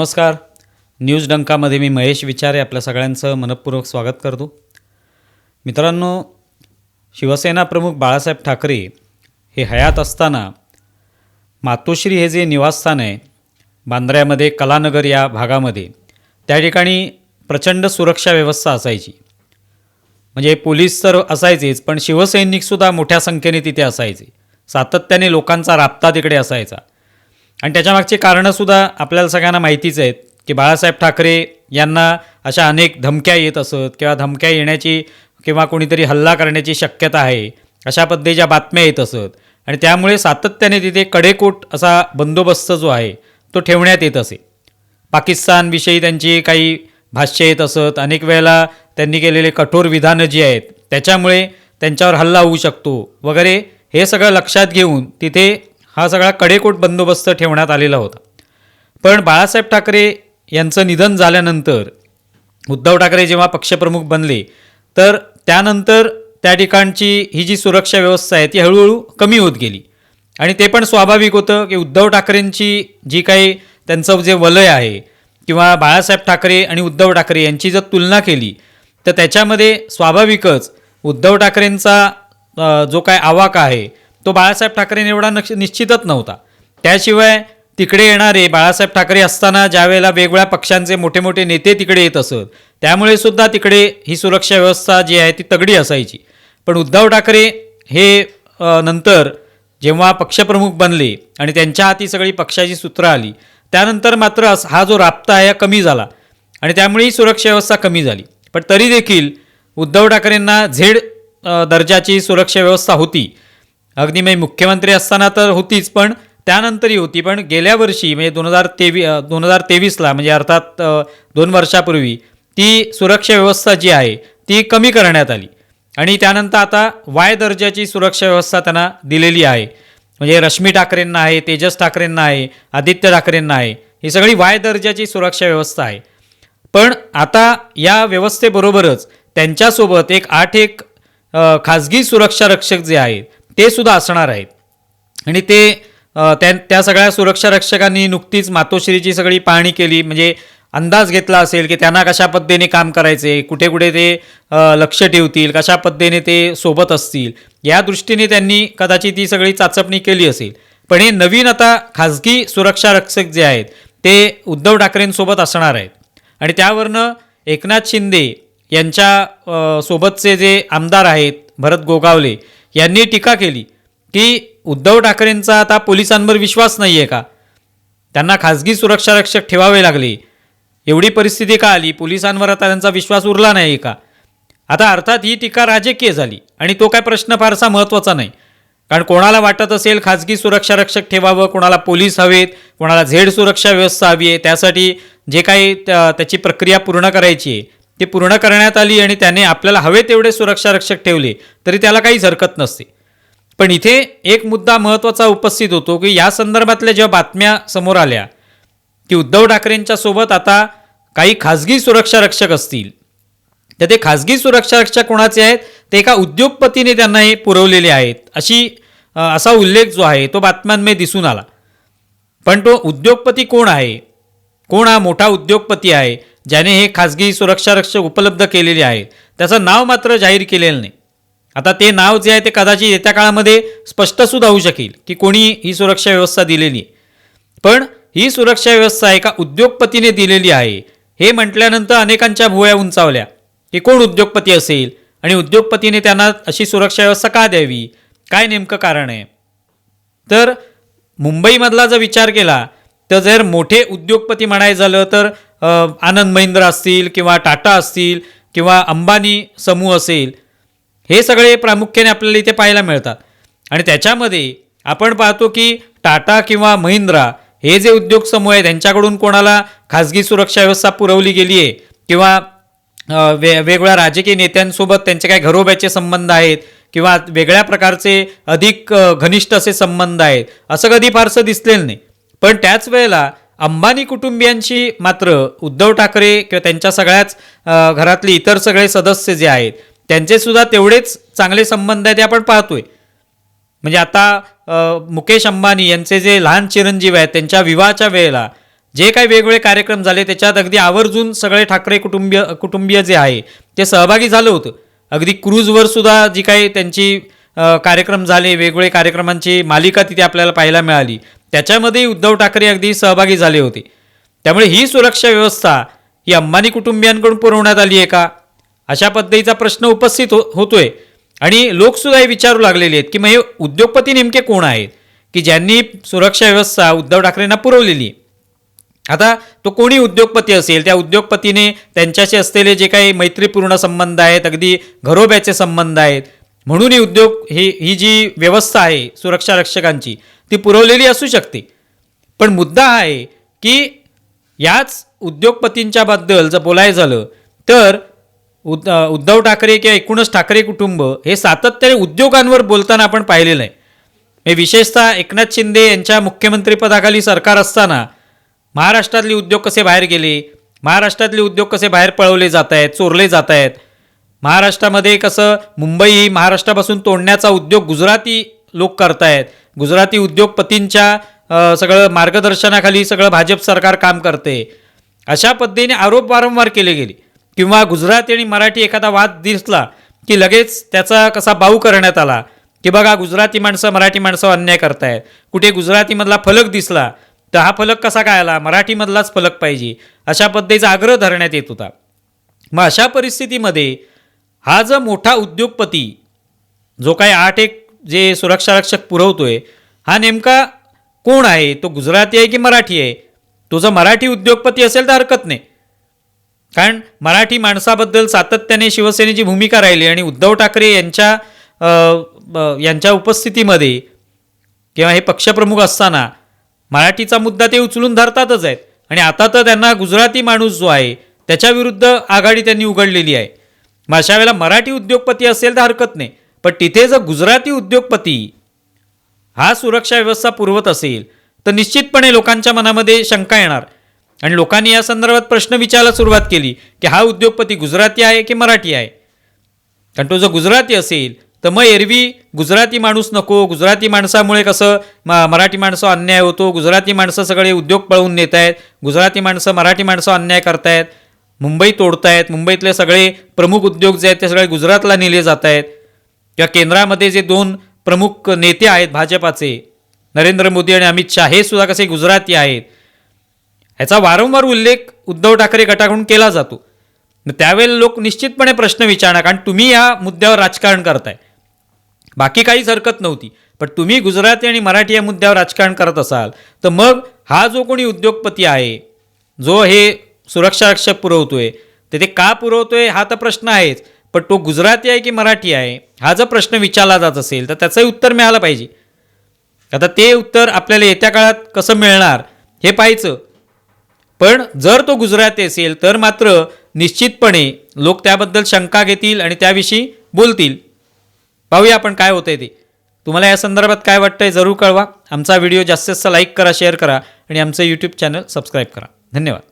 नमस्कार. न्यूज डंकामध्ये मी महेश विचारे आपल्या सगळ्यांचं मनपूर्वक स्वागत करतो. मित्रांनो शिवसेना प्रमुख बाळासाहेब ठाकरे हे हयात असताना मातोश्री हे जे निवासस्थान आहे बांद्र्यामध्ये कलानगर या भागामध्ये त्या ठिकाणी प्रचंड सुरक्षा व्यवस्था असायची. म्हणजे पोलीस तर असायचेच पण शिवसैनिकसुद्धा मोठ्या संख्येने तिथे असायचे. सातत्याने लोकांचा राबता तिकडे असायचा. आणि त्याच्यामागची कारणंसुद्धा आपल्याला सगळ्यांना माहितीच आहेत की बाळासाहेब ठाकरे यांना अशा अनेक धमक्या येत असत किंवा धमक्या येण्याची किंवा कोणीतरी हल्ला करण्याची शक्यता आहे अशा पद्धतीच्या बातम्या येत असत. आणि त्यामुळे सातत्याने तिथे कडेकोट असा बंदोबस्त जो आहे तो ठेवण्यात येत असे. पाकिस्तानविषयी त्यांची काही भाष्य येत असत अनेक वेळेला त्यांनी केलेले कठोर विधानं जी आहेत त्याच्यामुळे त्यांच्यावर हल्ला होऊ शकतो वगैरे हे सगळं लक्षात घेऊन तिथे हा सगळा कडेकोट बंदोबस्त ठेवण्यात आलेला होता. पण बाळासाहेब ठाकरे यांचं निधन झाल्यानंतर उद्धव ठाकरे जेव्हा पक्षप्रमुख बनले तर त्यानंतर त्या ठिकाणची ही जी सुरक्षा व्यवस्था आहे ती हळूहळू कमी होत गेली. आणि ते पण स्वाभाविक होतं की उद्धव ठाकरेंची जी काही त्यांचं जे वलय आहे किंवा बाळासाहेब ठाकरे आणि उद्धव ठाकरे यांची जर तुलना केली तर त्याच्यामध्ये स्वाभाविकच उद्धव ठाकरेंचा जो काय आवाका आहे तो बाळासाहेब ठाकरे एवढा नक्ष निश्चितच नव्हता. त्याशिवाय तिकडे येणारे बाळासाहेब ठाकरे असताना ज्यावेळेला वेगवेगळ्या पक्षांचे मोठे मोठे नेते तिकडे येत असत त्यामुळे सुद्धा तिकडे ही सुरक्षा व्यवस्था जी आहे ती तगडी असायची. पण उद्धव ठाकरे हे नंतर जेव्हा पक्षप्रमुख बनले आणि त्यांच्या हाती सगळी पक्षाची सूत्रं आली त्यानंतर मात्र अस- हा जो राबता आहे हा कमी झाला आणि त्यामुळे ही सुरक्षा व्यवस्था कमी झाली. पण तरी देखील उद्धव ठाकरेंना झेड दर्जाची सुरक्षा व्यवस्था होती. अगदी म्हणजे मुख्यमंत्री असताना तर होतीच पण त्यानंतरही होती. पण गेल्या वर्षी म्हणजे दोन हजार तेवी दोन हजार तेवीसला म्हणजे अर्थात दोन वर्षापूर्वी ती सुरक्षा व्यवस्था जी आहे ती कमी करण्यात आली. आणि त्यानंतर आता वाय दर्जाची सुरक्षा व्यवस्था त्यांना दिलेली आहे. म्हणजे रश्मी ठाकरेंना आहे तेजस ठाकरेंना आहे आदित्य ठाकरेंना आहे ही सगळी वाय दर्जाची सुरक्षा व्यवस्था आहे. पण आता या व्यवस्थेबरोबरच त्यांच्यासोबत एक आठ एक खाजगी सुरक्षा रक्षक जे आहेत ते सुद्धा असणार आहेत आणि ते त्या त्या सगळ्या सुरक्षा रक्षकांनी नुकतीच मातोश्रीची सगळी पाहणी केली. म्हणजे अंदाज घेतला असेल की त्यांना कशा पद्धतीने काम करायचे कुठे कुठे ते लक्ष ठेवतील कशा पद्धतीने ते सोबत असतील. या दृष्टीने त्यांनी कदाचित ती सगळी चाचपणी केली असेल. पण हे नवीन आता खाजगी सुरक्षा रक्षक जे आहेत ते उद्धव ठाकरेंसोबत असणार आहेत. आणि त्यावरनं एकनाथ शिंदे यांच्या सोबतचे जे आमदार आहेत भरत गोगावले यांनी टीका केली की उद्धव ठाकरेंचा आता पोलिसांवर विश्वास नाही आहे का? त्यांना खाजगी सुरक्षा रक्षक ठेवावे लागले. एवढी परिस्थिती का आली? पोलिसांवर आता त्यांचा विश्वास उरला नाही का? आता अर्थात ही टीका राजकीय झाली आणि तो काय प्रश्न फारसा महत्त्वाचा नाही. कारण कोणाला वाटत असेल खाजगी सुरक्षा रक्षक ठेवावं कोणाला पोलीस हवेत कोणाला झेड सुरक्षा व्यवस्था हवी आहे त्यासाठी जे काही त्याची प्रक्रिया पूर्ण करायची आहे ती पूर्ण करण्यात आली आणि त्याने आपल्याला हवे तेवढे सुरक्षा रक्षक ठेवले तरी त्याला काहीच हरकत नसते. पण इथे एक मुद्दा महत्त्वाचा उपस्थित होतो की या संदर्भातल्या ज्या बातम्या समोर आल्या की उद्धव ठाकरेंच्या सोबत आता काही खाजगी सुरक्षा रक्षक असतील. तर ते खाजगी सुरक्षा रक्षक कोणाचे आहेत? ते एका उद्योगपतीने त्यांना हे पुरवलेले आहेत. अशी असा उल्लेख जो आहे तो बातम्यांमध्ये दिसून आला. पण तो उद्योगपती कोण आहे? कोण हा मोठा उद्योगपती आहे ज्याने हे खाजगी सुरक्षा रक्षक उपलब्ध केलेले आहे त्याचं नाव मात्र जाहीर केलेलं नाही. आता ते नाव जे आहे ते कदाचित येत्या काळामध्ये स्पष्टसुद्धा होऊ शकेल की कोणी ही सुरक्षा व्यवस्था दिलेली आहे. पण ही सुरक्षा व्यवस्था एका उद्योगपतीने दिलेली आहे हे म्हटल्यानंतर अनेकांच्या भुवया उंचावल्या की कोण उद्योगपती असेल आणि उद्योगपतीने त्यांना अशी सुरक्षा व्यवस्था का द्यावी काय नेमकं कारण आहे? तर मुंबईमधला जर विचार केला तर जर मोठे उद्योगपती म्हणायचं झालं तर आनंद महिंद्रा असतील किंवा टाटा असतील किंवा अंबानी समूह असेल हे सगळे प्रामुख्याने आपल्याला इथे पाहायला मिळतात. आणि त्याच्यामध्ये आपण पाहतो की टाटा किंवा महिंद्रा हे जे उद्योग समूह आहे त्यांच्याकडून कोणाला खाजगी सुरक्षा व्यवस्था पुरवली गेली आहे किंवा वे वेगवेगळ्या राजकीय नेत्यांसोबत त्यांचे काही घरोब्याचे संबंध आहेत किंवा वेगळ्या प्रकारचे अधिक घनिष्ठ असे संबंध आहेत असं कधी फारसं दिसलेलं नाही. पण त्याच वेळेला अंबानी कुटुंबियांशी मात्र उद्धव ठाकरे किंवा त्यांच्या सगळ्याच घरातले इतर सगळे सदस्य जे आहेत त्यांचे सुद्धा तेवढेच चांगले संबंध आहेत ते आपण पाहतोय. म्हणजे आता मुकेश अंबानी यांचे जे लहान चिरंजीव आहेत त्यांच्या विवाहाच्या वेळेला जे काही वेगवेगळे कार्यक्रम झाले त्याच्यात अगदी आवर्जून सगळे ठाकरे कुटुंबीय कुटुंबीय जे आहे ते सहभागी झालं होतं. अगदी क्रूजवर सुद्धा जी काही त्यांची कार्यक्रम झाले वेगवेगळे कार्यक्रमांची मालिका तिथे आपल्याला पाहायला मिळाली. त्याच्यामध्ये उद्धव ठाकरे अगदी सहभागी झाले होते. त्यामुळे ही सुरक्षा व्यवस्था ही अंबानी कुटुंबियांकडून पुरवण्यात आली आहे का? अशा पद्धतीचा प्रश्न उपस्थित हो होतोय. आणि लोकसुद्धा हे विचारू लागलेले आहेत की मग हे उद्योगपती नेमके कोण आहेत? की ज्यांनी सुरक्षा व्यवस्था उद्धव ठाकरेंना पुरवलेली आहे? आता तो कोणी उद्योगपती असेल? त्या उद्योगपतीने त्यांच्याशी असलेले जे काही मैत्रीपूर्ण संबंध आहेत अगदी घरोब्याचे संबंध आहेत म्हणून ही उद्योग ही ही जी व्यवस्था आहे सुरक्षा रक्षकांची ती पुरवलेली असू शकते. पण मुद्दा हा आहे की याच उद्योगपतींच्याबद्दल जर बोलायचं झालं तर उद उद्धव ठाकरे किंवा एकूणच ठाकरे कुटुंब हे सातत्याने उद्योगांवर बोलताना आपण पाहिलेलं आहे. हे विशेषतः एकनाथ शिंदे यांच्या मुख्यमंत्रीपदाखाली सरकार असताना महाराष्ट्रातले उद्योग कसे बाहेर गेले महाराष्ट्रातले उद्योग कसे बाहेर पळवले जात आहेत चोरले जात आहेत महाराष्ट्रामध्ये कसं मुंबई ही महाराष्ट्रापासून तोडण्याचा उद्योग गुजराती लोक करतायत. गुजराती उद्योगपतींच्या सगळं मार्गदर्शनाखाली सगळं भाजप सरकार काम करते. अशा पद्धतीने आरोप वारंवार केले गेले. किंवा गुजराती आणि मराठी एखादा वाद दिसला की लगेच त्याचा कसा बाऊ करण्यात आला की बघा गुजराती माणसं मराठी माणसं अन्याय करतायत. कुठे गुजरातीमधला फलक दिसला तर हा फलक कसा काय आला? मराठीमधलाच फलक पाहिजे. अशा पद्धतीचा आग्रह धरण्यात येत होता. मग अशा परिस्थितीमध्ये हा जो मोठा उद्योगपती जो काही आठ एक जे सुरक्षारक्षक पुरवतो पुरवतोय हा नेमका कोण आहे? तो गुजराती आहे की मराठी आहे? तो जर मराठी उद्योगपती असेल तर हरकत नाही. कारण मराठी माणसाबद्दल सातत्याने शिवसेनेची भूमिका राहिली आणि उद्धव ठाकरे यांच्या यांच्या उपस्थितीमध्ये किंवा हे पक्षप्रमुख असताना मराठीचा मुद्दा ते उचलून धरतातच आहेत. आणि आता तर त्यांना गुजराती माणूस जो आहे त्याच्याविरुद्ध आघाडी त्यांनी उघडलेली आहे. मग अशा वेळेला मराठी उद्योगपती असेल तर हरकत नाही. पण तिथे जर गुजराती उद्योगपती हा सुरक्षा व्यवस्था पुरवत असेल तर निश्चितपणे लोकांच्या मनामध्ये शंका येणार. आणि लोकांनी या संदर्भात प्रश्न विचारायला सुरुवात केली की हा उद्योगपती गुजराती आहे की मराठी आहे? कारण तो जर गुजराती असेल तर मग एरवी गुजराती माणूस नको गुजराती माणसामुळे कसं म मराठी माणसं अन्याय होतो गुजराती माणसं सगळे उद्योग पळवून नेत आहेत गुजराती माणसं मराठी माणसं अन्याय करतायत. मुंबई तोडतायत मुंबईतले सगळे प्रमुख उद्योग जे आहेत ते सगळे गुजरातला नेले जात आहेत किंवा केंद्रामध्ये जे दोन प्रमुख नेते आहेत भाजपाचे नरेंद्र मोदी आणि अमित शाह हे सुद्धा कसे गुजराती आहेत? ह्याचा वारंवार उल्लेख उद्धव ठाकरे गटाकडून केला जातो. मग त्यावेळेला लोक निश्चितपणे प्रश्न विचारणार कारण तुम्ही या मुद्द्यावर राजकारण करताय. बाकी काहीच हरकत नव्हती पण तुम्ही गुजराती आणि मराठी या मुद्द्यावर राजकारण करत असाल तर मग हा जो कोणी उद्योगपती आहे जो हे सुरक्षारक्षक पुरवतो पुरवतोय. तर ते का पुरवतोय? हा तर प्रश्न आहेच. पण तो गुजराती आहे की मराठी आहे? हा जर प्रश्न विचारला जात असेल तर त्याचंही उत्तर मिळालं पाहिजे. आता ते उत्तर आपल्याला येत्या काळात कसं मिळणार हे पाहायचं. पण जर तो गुजराती असेल तर मात्र निश्चितपणे लोक त्याबद्दल शंका घेतील आणि त्याविषयी बोलतील. पाहूया आपण काय होतंय ते. तुम्हाला या संदर्भात काय वाटतंय जरूर कळवा. आमचा व्हिडिओ जास्तीत जास्त लाईक करा शेअर करा आणि आमचं यूट्यूब चॅनल सबस्क्राईब करा. धन्यवाद.